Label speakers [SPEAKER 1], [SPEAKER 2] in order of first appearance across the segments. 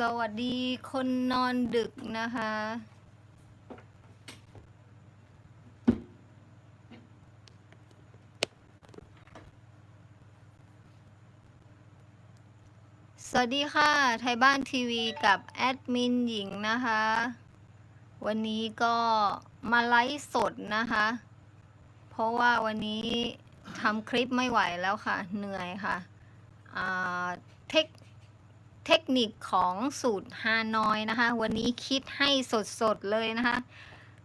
[SPEAKER 1] สวัสดีคนนอนดึกนะคะ สวัสดีค่ะ ไทยบ้านทีวีกับแอดมินหญิงนะคะ วันนี้ก็มาไลฟ์สดนะคะ เพราะว่าวันนี้ทำคลิปไม่ไหวแล้วค่ะ เหนื่อยค่ะเทค เทคนิคของสูตรฮานอยนะคะ วันนี้คิดให้สดๆเลยนะคะ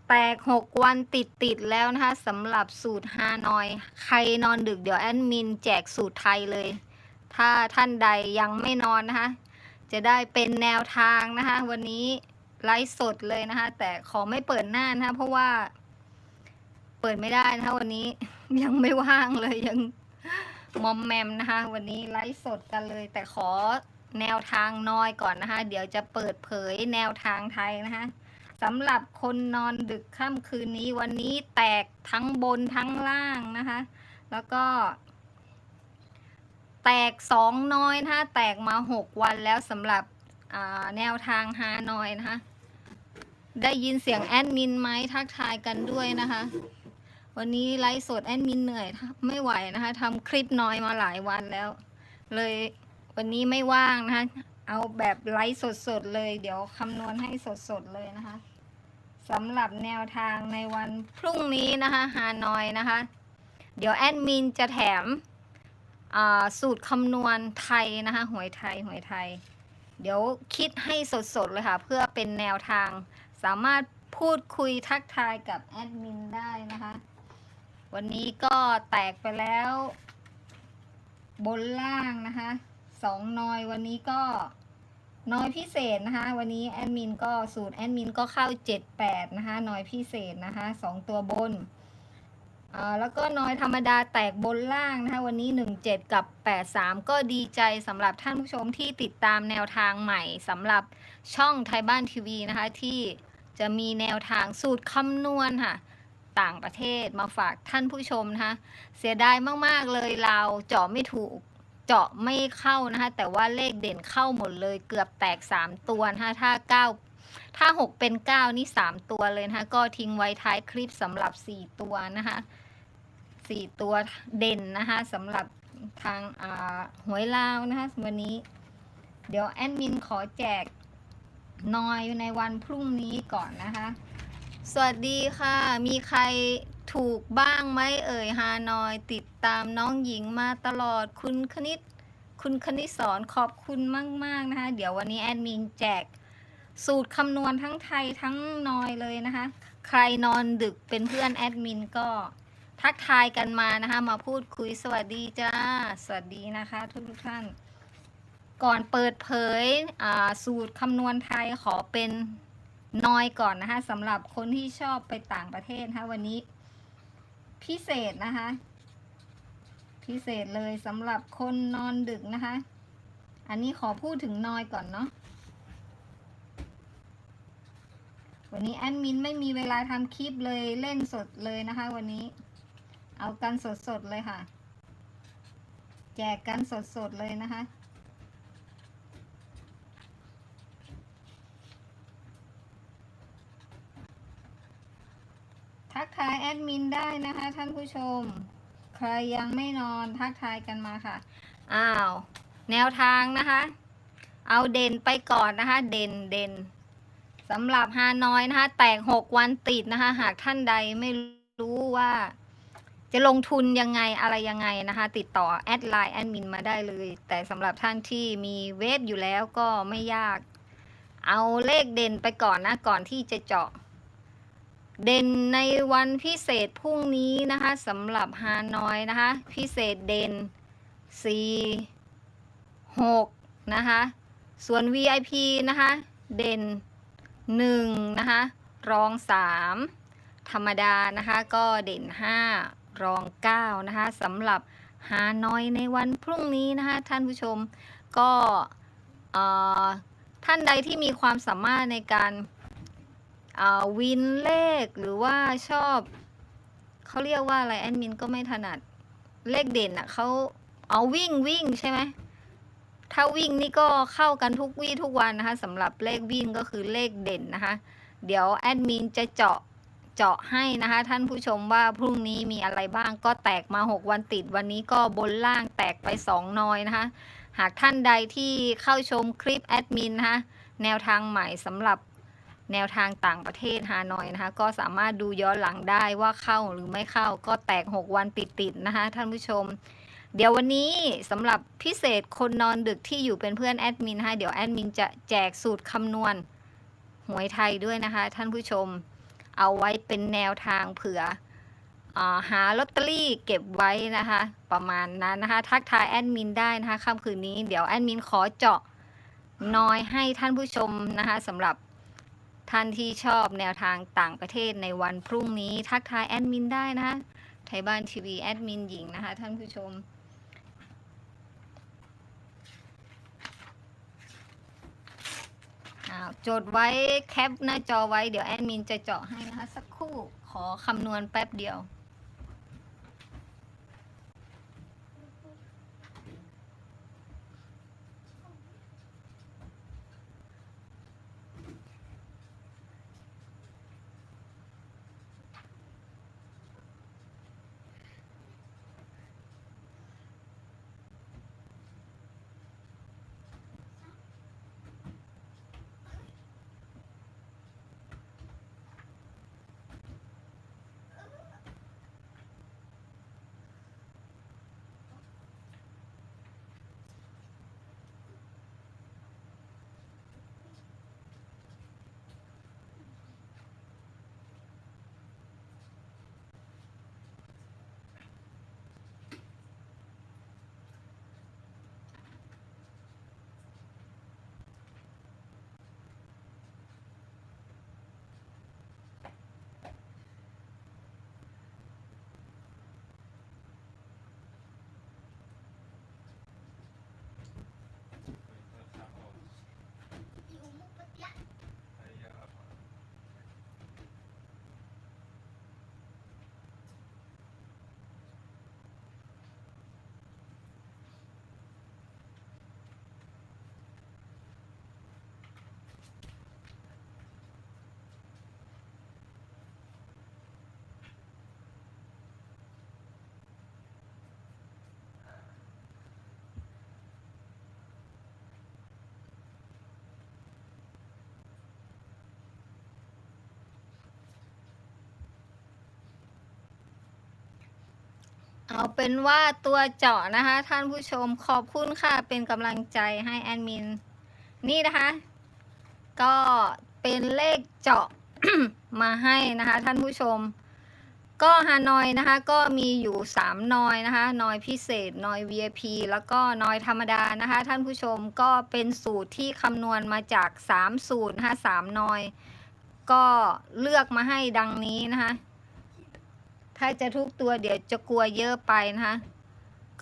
[SPEAKER 1] แตก 6 วันติดๆแล้วนะคะสำหรับสูตรฮานอย ใครนอนดึกเดี๋ยวแอดมินแจกสูตรไทยเลย ถ้าท่านใดยังไม่นอนนะคะ จะได้เป็นแนวทางนะคะ วันนี้ไลฟ์สดเลยนะคะ แต่ขอไม่เปิดหน้านะคะ เพราะว่า เปิดไม่ได้นะคะวันนี้ยังไม่ว่างเลยยังมอมแมมนะคะ วันนี้ไลฟ์สดกันเลย แต่ขอ แนวทางน้อยก่อนนะคะ เดี๋ยวจะเปิดเผยแนวทางไทยนะคะสำหรับคนนอนดึกค่ำคืนนี้วันนี้แตกทั้งบนทั้งล่างนะคะ แล้วก็ แตกสองน้อยนะคะแตกมาหกวันแล้วสำหรับแนวทางฮานอยนะคะ ได้ยินเสียงแอดมินไหมทักทายกันด้วยนะคะ วันนี้ไลฟ์สดแอดมินเหนื่อยไม่ไหวนะคะทำคลิปน้อยมาหลายวันแล้ว เลย วันนี้ไม่ว่างนะคะ เอาแบบไลฟ์สดๆเลย เดี๋ยวคำนวณให้สดๆเลยนะคะสำหรับแนวทางในวันพรุ่งนี้นะคะฮานอยนะคะ เดี๋ยวแอดมินจะแถมสูตรคำนวณไทยนะคะหวยไทยหวยไทย เดี๋ยวคิดให้สดๆเลยค่ะ เพื่อเป็นแนวทางสามารถพูดคุยทักทายกับแอดมินได้นะคะ วันนี้ก็แตกไปแล้ว บนล่างนะคะ สองนอยวันนี้ก็นอยพิเศษนะคะ วันนี้แอดมินก็สูตรแอดมินก็เข้าเจ็ดแปดนะคะนอยพิเศษนะคะสองตัวบนอ่าแล้วก็นอยธรรมดาแตกบนล่างนะคะ วันนี้หนึ่งเจ็ดกับแปดสามก็ดีใจสำหรับท่านผู้ชมที่ติดตามแนวทางใหม่สำหรับช่องไทยบ้านทีวีนะคะ ที่จะมีแนวทางสูตรคำนวณค่ะ ต่างประเทศมาฝากท่านผู้ชมนะคะ เสียดายมาก ๆ เลยเราเจาะไม่ถูก เจาะไม่เข้านะคะแต่ว่าเลขเด่นเข้าหมดเลยเกือบแตก 3 ตัวนะคะถ้า 9 ถ้า 6 เป็น 9 นี่ 3 ตัวเลยนะคะก็ทิ้งไว้ท้ายคลิปสำหรับ 4 ตัวนะคะ4ตัวเด่นนะคะสำหรับทางหวยลาวนะคะวันนี้ เดี๋ยวแอดมินขอแจกนอยในวันพรุ่งนี้ก่อนนะคะ สวัสดีค่ะ มีใคร ถูกบ้างไหมเอ่ยฮานอย ติดตามน้องหญิงมาตลอดคุณคณิต คุณคณิตสอนขอบคุณมาก ๆ นะคะ เดี๋ยววันนี้แอดมินแจก สูตรคำนวณทั้งไทยทั้งนอยเลยนะคะ ใครนอนดึกเป็นเพื่อนแอดมินก็ทักทายกันมานะคะ มาพูดคุยสวัสดีจ้า สวัสดีนะคะทุกทุกท่าน ก่อนเปิดเผยสูตรคำนวณไทยขอเป็นนอยก่อนนะคะสำหรับคนที่ชอบไปต่างประเทศนะคะวันนี้ พิเศษนะคะ พิเศษเลยสำหรับคนนอนดึกนะคะ อันนี้ขอพูดถึงนอยก่อนเนาะวันนี้แอดมินไม่มีเวลาทำคลิปเลยเล่นสดเลยนะคะ วันนี้ เอากันสดๆเลยค่ะ แจกกันสดๆเลยนะคะ ทักทายแอดมินได้นะคะ ท่านผู้ชม ใครยังไม่นอนทักทายกันมาค่ะ อ้าว แนวทางนะคะ เอาเด่นไปก่อนนะคะ เด่นเด่นสำหรับฮานอยนะคะ แตกหกวันติดนะคะ หากท่านใดไม่รู้ว่าจะลงทุนยังไงอะไรยังไงนะคะ ติดต่อแอดไลน์แอดมินมาได้เลย แต่สำหรับท่านที่มีเว็บอยู่แล้วก็ไม่ยาก เอาเลขเด่นไปก่อนนะ ก่อนที่จะเจาะ เด่นในวันพิเศษพรุ่งนี้นะคะสำหรับฮานอยนะคะ พิเศษเด่น 4 6 นะคะ ส่วน VIP นะคะ เด่น 1 นะคะ รอง 3 ธรรมดานะคะ ก็เด่น 5 รอง 9 นะคะสำหรับฮานอยในวันพรุ่งนี้นะคะ ท่านผู้ชมก็ท่านใดที่มีความสามารถในการ วินเลขหรือว่าชอบเขาเรียกว่าอะไรแอดมินก็ไม่ถนัดเลขเด่นอะ่ะเขาเอาวิ่งวิ่งใช่ไหมถ้าวิ่งนี่ก็เข้ากันทุกวี่ทุกวันนะคะสำหรับเลขวิ่งก็คือเลขเด่นนะคะ เดี๋ยวแอดมินจะเจาะเจาะให้นะคะ ท่านผู้ชมว่าพรุ่งนี้มีอะไรบ้างก็แตกมา 6 วันติดวันนี้ก็บนล่างแตกไป 2นอยนะคะ หากท่านใดที่เข้าชมคลิปแอดมินนะคะแนวทางใหม่สำหรับ แนวทางต่างประเทศฮานอยนะคะ ก็สามารถดูย้อนหลังได้ว่าเข้าหรือไม่เข้าก็แตก 6 วันติดๆนะคะ ท่านผู้ชม เดี๋ยววันนี้สำหรับพิเศษคนนอนดึกที่อยู่เป็นเพื่อนแอดมินนะคะเดี๋ยวแอดมินจะแจกสูตรคำนวณหวยไทยด้วยนะคะ ท่านผู้ชม เอาไว้เป็นแนวทางเผื่ออาหาลอตเตอรี่เก็บไว้นะคะ ประมาณนั้นนะคะ ทักทายแอดมินได้นะคะค่ำคืนนี้เดี๋ยวแอดมินขอเจาะน้อยให้ท่านผู้ชมนะคะสำหรับ ท่านที่ชอบแนวทางต่างประเทศในวันพรุ่งนี้ ทักทายแอดมินได้นะคะไทยบ้านทีวีแอดมินหญิงนะคะ ท่านผู้ชมอ้าวจดไว้แคปหน้าจอไว้เดี๋ยวแอดมินจะเจาะให้นะคะ สักครู่ขอคำนวณแป๊บเดียว เอาเป็นว่าตัวเจาะนะคะ ท่านผู้ชมขอบคุณค่ะ เป็นกำลังใจให้แอดมิน นี่นะคะ ก็เป็นเลขเจาะ มาให้นะคะ ท่านผู้ชม ก็ฮานอยนะคะ ก็มีอยู่ 3 นอยนะคะนอยพิเศษนอย VIP แล้วก็นอยธรรมดานะคะ ท่านผู้ชมก็เป็นสูตรที่คำนวณมาจาก 3 สูตรนะคะ3นอย ก็เลือกมาให้ดังนี้นะคะ ถ้าจะทุกตัวเดี๋ยวจะกลัวเยอะไปนะคะ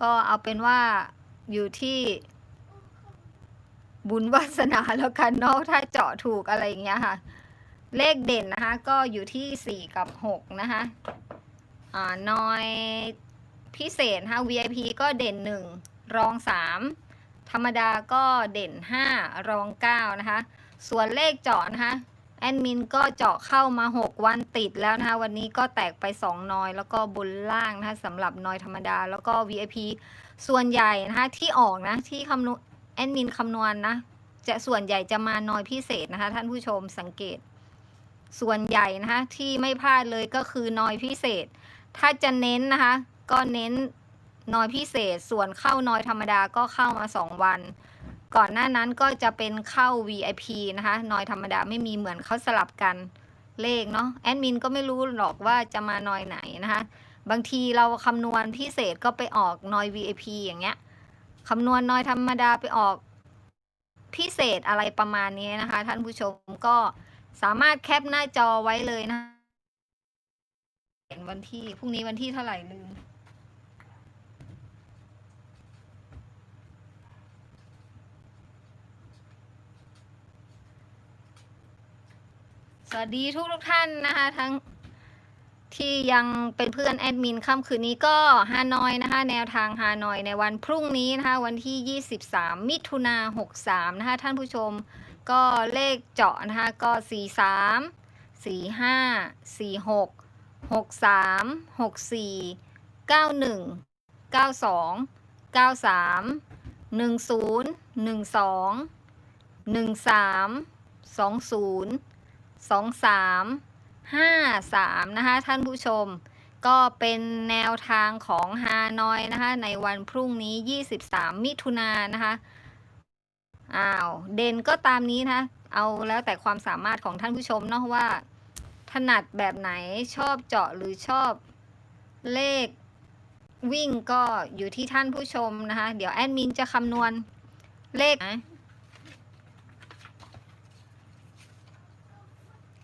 [SPEAKER 1] ก็เอาเป็นว่าอยู่ที่บุญวาสนาแล้วกันเนาะถ้าเจาะถูกอะไรอย่างเงี้ยค่ะ เลขเด่นนะคะ ก็อยู่ที่ 4 กับ 6 นะคะอ่าน้อยพิเศษนะคะ VIP ก็เด่น 1 รอง 3 ธรรมดาก็เด่น 5 รอง 9 นะคะ ส่วนเลขเจาะนะคะ แอดมินก็เจาะเข้ามา 6 วันติดแล้วนะคะ วันนี้ก็แตกไป 2 นอย แล้วก็บนล่างนะคะสำหรับนอยธรรมดา แล้วก็ VIP ส่วนใหญ่นะคะที่ออกนะที่คำนวณแอดมินคำนวณนะจะส่วนใหญ่จะมานอยพิเศษนะคะ ท่านผู้ชมสังเกต ส่วนใหญ่นะคะที่ไม่พลาดเลยก็คือนอยพิเศษ ถ้าจะเน้นนะคะ ก็เน้นนอยพิเศษ ส่วนเข้านอยธรรมดาก็เข้ามา 2 วัน ก่อนหน้านั้นก็จะเป็นเข้า VIP นะคะนอยธรรมดาไม่มีเหมือนเขาสลับกันเลขเนาะแอดมินก็ไม่รู้หรอกว่าจะมานอยไหนนะคะบางทีเราคำนวณพิเศษก็ไปออกนอย VIP อย่างเงี้ยคำนวณนอยธรรมดาไปออกพิเศษอะไรประมาณนี้นะคะ ท่านผู้ชมก็สามารถแคปหน้าจอไว้เลยนะวันที่พรุ่งนี้วันที่เท่าไหร่ลืม ส วัสดีทุกทุกท่านนะคะทั้งที่ยังเป็นเพื่อนแอดมินค่ำคืนนี้ก็ฮานอยนะคะแนวทางฮานอยในวันพรุ่งนี้นะคะวันที่ 23 มิถุนา63นะคะท่านผู้ชมก็เลขเจาะนะคะก็ 43 45 46 63 64 91 92 93 10 12 13 20 23 53นะคะท่านผู้ชม ก็เป็นแนวทางของฮานอยนะคะในวันพรุ่งนี้ 23 มิถุนายนนะคะอ้าวเด่นก็ตามนี้นะเอาแล้วแต่ความสามารถของท่านผู้ชมเนาะว่า ถนัดแบบไหนชอบเจาะหรือชอบเลขวิ่งก็อยู่ที่ท่านผู้ชมนะคะ เดี๋ยวแอดมินจะคำนวณเลขนะ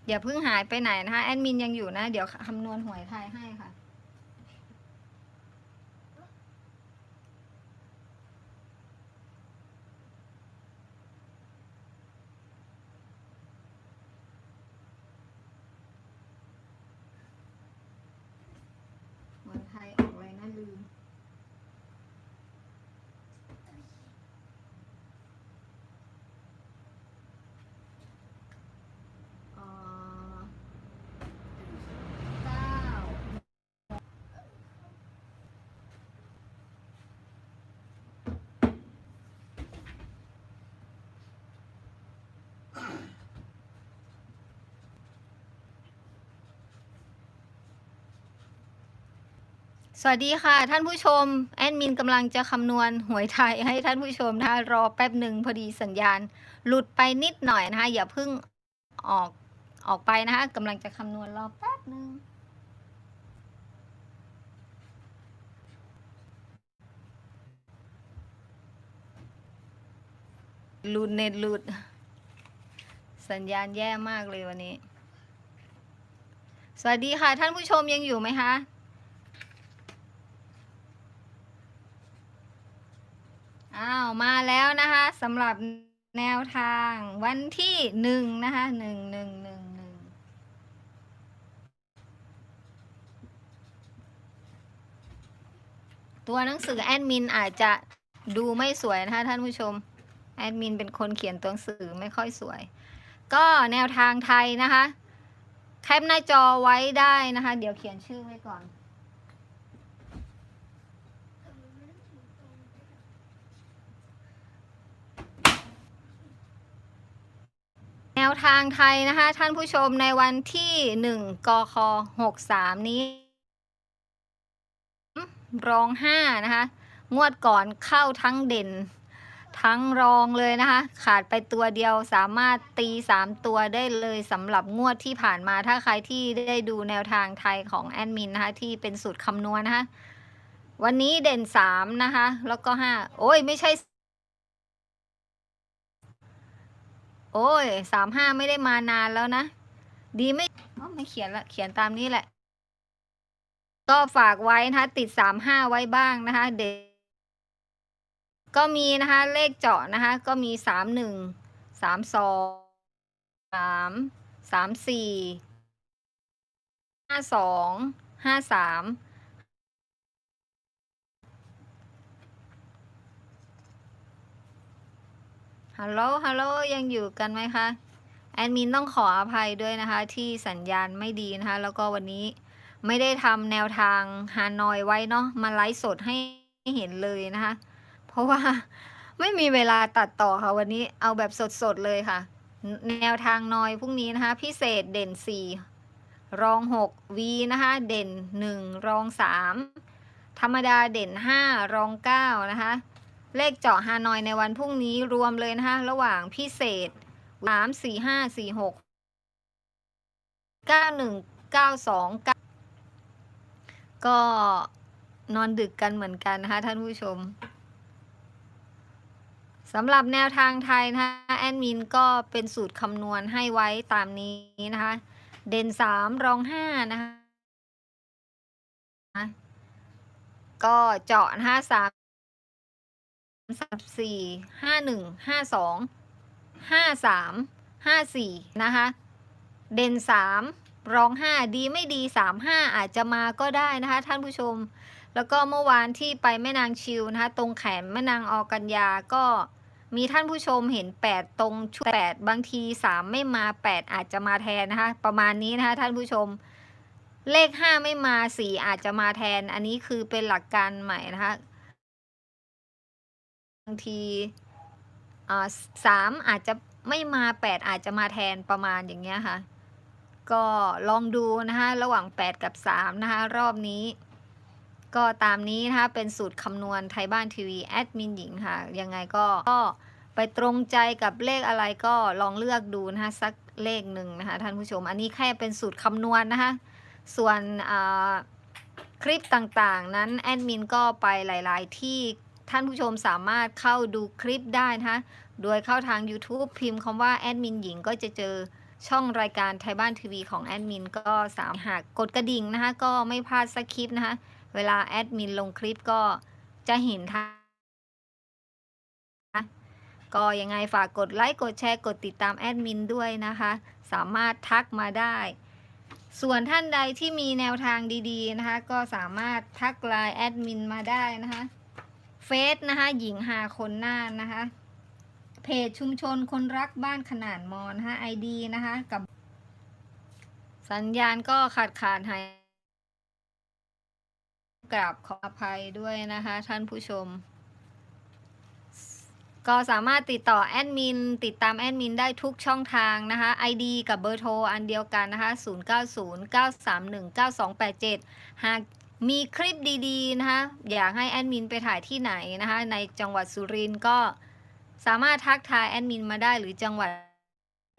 [SPEAKER 1] อย่าเพิ่งหายไปไหนนะคะแอดมินยังอยู่นะ เดี๋ยวคำนวณหวยไทยให้ค่ะ หวยไทยออกอะไรนะลืม เอ่อเก้า สวัสดีค่ะ ท่านผู้ชม แอดมินกำลังจะคำนวณหวยไทยให้ท่านผู้ชมนะคะรอแป๊บหนึ่งพอดีสัญญาณ หลุดไปนิดหน่อยนะคะ อย่าเพิ่งออกออกไปนะคะกำลังจะคำนวณรอแป๊บหนึ่งหลุดเน็ตหลุด สัญญาณแย่มากเลยวันนี้ สวัสดีค่ะ ท่านผู้ชมยังอยู่ไหมคะ อ้าวมาแล้วนะคะสำหรับแนวทางวันที่หนึ่งนะคะหนึ่งหนึ่งหนึ่งหนึ่งตัวหนังสือแอดมินอาจจะดูไม่สวยนะคะท่านผู้ชม แอดมินเป็นคนเขียนตัวหนังสือไม่ค่อยสวย ก็แนวทางไทยนะคะ แคปหน้าจอไว้ได้นะคะ เดี๋ยวเขียนชื่อไว้ก่อน นวทางไทยนะคะ ท่านผู้ชมในวันที่หนึ่งกคหกสามนี้รองห้านะคะ งวดก่อนเข้าทั้งเด่น ทั้งรองเลยนะคะ ขาดไปตัวเดียวสามารถตีสามตัวได้เลยสำหรับงวดที่ผ่านมาถ้าใครที่ได้ดูแนวทางไทยของแอดมินนะคะ ที่เป็นสูตรคำนวณนะคะ วันนี้เด่นสามนะคะ แล้วก็ห้าโอ้ยไม่ใช่ โอ้ยสามห้าไม่ได้มานานแล้วนะ ดีไม่ไม่เขียนละเขียนตามนี้แหละ ก็ฝากไว้นะคะติดสามห้าไว้บ้างนะคะ เด็ก ก็มีนะคะ เลขเจาะนะคะ ก็มีสามหนึ่งสามสองสามสามสี่ห้าสองห้าสาม ฮัลโหล ฮัลโหล ยังอยู่กันไหมคะ แอดมินต้องขออภัยด้วยนะคะ ที่สัญญาณไม่ดีนะคะ แล้วก็วันนี้ไม่ได้ทำแนวทางฮานอยไว้เนาะ มาไลฟ์สดให้เห็นเลยนะคะ เพราะว่าไม่มีเวลาตัดต่อค่ะ วันนี้เอาแบบสดๆเลยค่ะ แนวทางนอยพรุ่งนี้นะคะ พิเศษเด่นสี่รองหกวีนะคะ เด่นหนึ่งรองสามธรรมดาเด่นห้ารองเก้านะคะ เลขเจาะฮานอยในวันพรุ่งนี้รวมเลยนะคะ ระหว่างพิเศษสามสี่ห้าสี่หกเก้าหนึ่งเก้าสองเก้าก็นอนดึกกันเหมือนกันนะคะท่านผู้ชมสำหรับแนวทางไทยนะคะแอดมินก็เป็นสูตรคำนวณให้ไว้ตามนี้นะคะ เด่นสามรองห้านะคะก็เจาะนะคะสาม สามสี่ห้าหนึ่งห้าสองห้าสามห้าสี่นะคะ เด่นสามร้องห้าดีไม่ดีสามห้าอาจจะมาก็ได้นะคะ ท่านผู้ชม แล้วก็เมื่อวานที่ไปแม่นางชิวนะคะ ตรงแขนแม่นางออกัญญาก็มีท่านผู้ชมเห็น 8 ตรงชุด8บางที 3 ไม่มา 8 อาจจะมาแทนนะคะ ประมาณนี้นะคะ ท่านผู้ชม เลข 5 ไม่มา 4 อาจจะมาแทน อันนี้คือเป็นหลักการใหม่นะคะ บางทีสามอาจจะไม่มา8อาจจะมาแทนประมาณอย่างเงี้ยค่ะ ก็ลองดูนะคะระหว่าง8กับ3นะคะรอบนี้ ก็ตามนี้นะคะเป็นสูตรคำนวณไทยบ้านทีวีแอดมินหญิงค่ะ ยังไงก็ก็ไปตรงใจกับเลขอะไรก็ลองเลือกดูนะคะสักเลขหนึ่งนะคะท่านผู้ชม อันนี้แค่เป็นสูตรคำนวณนะคะส่วนคลิปต่างๆ นั้นแอดมินก็ไปหลาย ๆ ที่ ท่านผู้ชมสามารถเข้าดูคลิปได้นะคะโดยเข้าทาง YouTube พิมพ์คำว่าแอดมินหญิงก็จะเจอช่องรายการไทยบ้านทีวีของแอดมินก็สามารถหากกดกระดิ่งนะคะก็ไม่พลาดสักคลิปนะคะเวลาแอดมินลงคลิปก็จะเห็นทางก็ยังไงฝากกดไลค์กดแชร์กดติดตามแอดมินด้วยนะคะ สามารถทักมาได้ ส่วนท่านใดที่มีแนวทางดีๆนะคะ ก็สามารถทักไลน์แอดมินมาได้นะคะ เฟซนะคะหญิงหาคนหน้านะคะ เพจชุมชนคนรักบ้านขนาดมอนะคะ ID นะคะกับ สัญญาณก็ขาดขาดหายกราบขออภัยด้วยนะคะท่านผู้ชม ก็สามารถติดต่อแอดมินติดตามแอดมินได้ทุกช่องทางนะคะ ID กับเบอร์โทรอันเดียวกันนะคะ 0909319287 หาก มีคลิปดีๆนะคะอยากให้แอดมินไปถ่ายที่ไหนนะคะในจังหวัดสุรินทร์ก็สามารถทักทายแอดมินมาได้หรือจังหวัด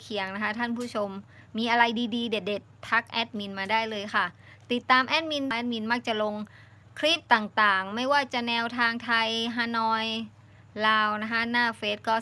[SPEAKER 1] เคียงนะคะ ท่านผู้ชมมีอะไรดีๆ เด็ด ๆ ทักแอดมินมาได้เลยค่ะ ติดตามแอดมินแอดมินมักจะลงคลิปต่างๆ ไม่ว่าจะแนวทางไทยฮานอย ลาวนะคะ หน้าเฟซก็